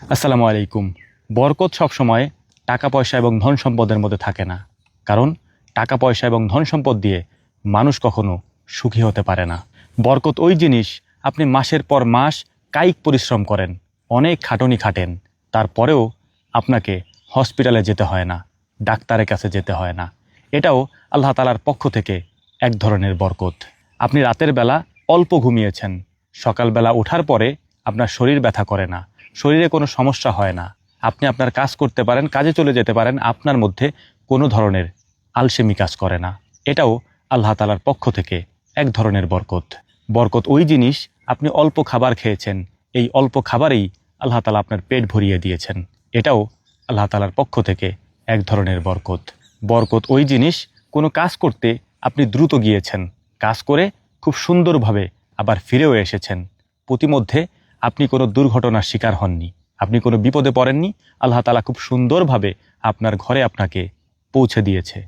আসসালামু আলাইকুম। বরকত সবসময় টাকা পয়সা এবং ধন সম্পদের মধ্যে থাকে না। কারণ টাকা পয়সা এবং ধন সম্পদ দিয়ে মানুষ কখনো সুখী হতে পারে না। বরকত ওই জিনিস আপনি মাসের পর মাস কায়িক পরিশ্রম করেন, অনেক খাটনি খাটেন, তারপরেও আপনাকে হসপিটালে যেতে হয় না, ডাক্তারের কাছে যেতে হয় না। এটাও আল্লাহ তালার পক্ষ থেকে এক ধরনের বরকত। আপনি রাতের বেলা অল্প ঘুমিয়েছেন, সকালবেলা ওঠার পরে আপনার শরীর ব্যথা করে না শরীরে কোনো সমস্যা হয় না। আপনি আপনার কাজ করতে পারেন, কাজে চলে যেতে পারেন, আপনার মধ্যে কোনো ধরনের আলসেমি কাজ করে না। এটাও আল্লাহ তালার পক্ষ থেকে এক ধরনের বরকত। বরকত ওই জিনিস, আপনি অল্প খাবার খেয়েছেন, এই অল্প খাবারেই আল্লাহ তালা আপনার পেট ভরিয়ে দিয়েছেন। এটাও আল্লাহ তালার পক্ষ থেকে এক ধরনের বরকত। বরকত ওই জিনিস, কোনো কাজ করতে আপনি দ্রুত গিয়েছেন, কাজ করে খুব সুন্দরভাবে আবার ফিরেও এসেছেন। প্রতিমধ্যে আপনি কোনো দুর্ঘটনার শিকার হননি। আপনি কোনো বিপদে পড়েননি। আল্লাহ তালা খুব সুন্দরভাবে আপনার ঘরে আপনাকে পৌঁছে দিয়েছে।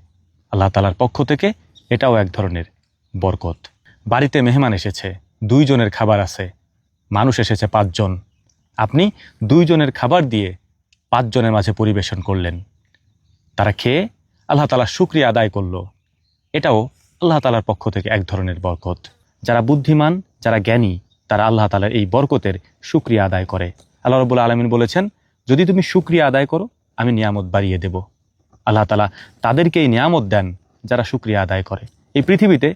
আল্লাহ তালার পক্ষ থেকে এটাও এক ধরনের বরকত। বাড়িতে মেহমান এসেছে, দুইজনের খাবার আছে, মানুষ এসেছে পাঁচজন। আপনি দুইজনের খাবার দিয়ে পাঁচজনের মাঝে পরিবেশন করলেন। তারা খেয়ে আল্লাহ তালা শুক্রিয়া আদায় করল। এটাও আল্লাহ তালার পক্ষ থেকে এক ধরনের বরকত। যারা বুদ্ধিমান, যারা জ্ঞানী তারা আল্লাহ তালার এই বরকতের শুক্রিয়া আদায় করে। আল্লাহ রবুল আলমিন বলেছেন, যদি তুমি শুক্রিয়া আদায় করো, আমি নিয়ামত বাড়িয়ে দেব। আল্লাহ তালা তাদেরকে এই নিয়ামত দেন যারা শুক্রিয়া আদায় করে। এই পৃথিবীতে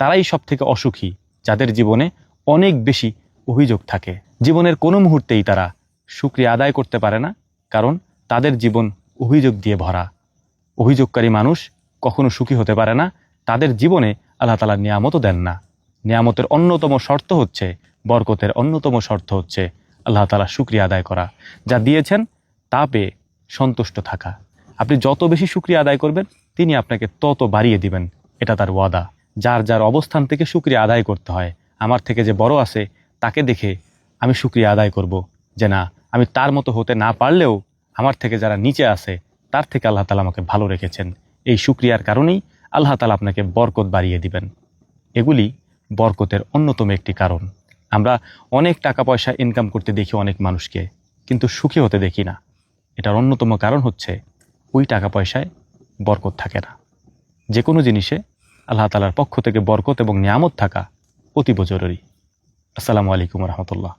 তারাই সব থেকে অসুখী, যাদের জীবনে অনেক বেশি অভিযোগ থাকে। জীবনের কোনো মুহূর্তেই তারা শুক্রিয়া আদায় করতে পারে না, কারণ তাদের জীবন অভিযোগ দিয়ে ভরা। অভিযোগকারী মানুষ কখনো সুখী হতে পারে না, তাদের জীবনে আল্লাহ তালা নিয়ামতও দেন না। নিয়ামতের অন্যতম শর্ত হচ্ছে বরকতের অন্যতম শর্ত হচ্ছে আল্লাহ তালা শুক্রিয়া আদায় করা। যা দিয়েছেন, তা পেয়ে সন্তুষ্ট থাকা। আপনি যত বেশি শুক্রিয়া আদায় করবেন, তিনি আপনাকে তত বাড়িয়ে দিবেন। এটা তার ওয়াদা। যার যার অবস্থান থেকে শুক্রিয়া আদায় করতে হয়, আমার থেকে যে বড় আছে, তাকে দেখে আমি শুক্রিয়া আদায় করব যে না, আমি তার মতো হতে না পারলেও আমার থেকে যারা নিচে আছে, তার থেকে আল্লাহ তালা আমাকে ভালো রেখেছেন। এই শুক্রিয়ার কারণেই আল্লাহ তালা আপনাকে বরকত বাড়িয়ে দিবেন। এগুলি বরকতের অন্যতম একটি কারণ। আমরা অনেক টাকা পয়সা ইনকাম করতে দেখি অনেক মানুষকে, কিন্তু সুখী হতে দেখি না। এটার অন্যতম কারণ হচ্ছে ওই টাকা পয়সায় বরকত থাকে না। যে কোনো জিনিসে আল্লাহ তালার পক্ষ থেকে বরকত এবং নিয়ামত থাকা অতীব জরুরি। আসসালামু আলাইকুম রহমতুল্লাহ।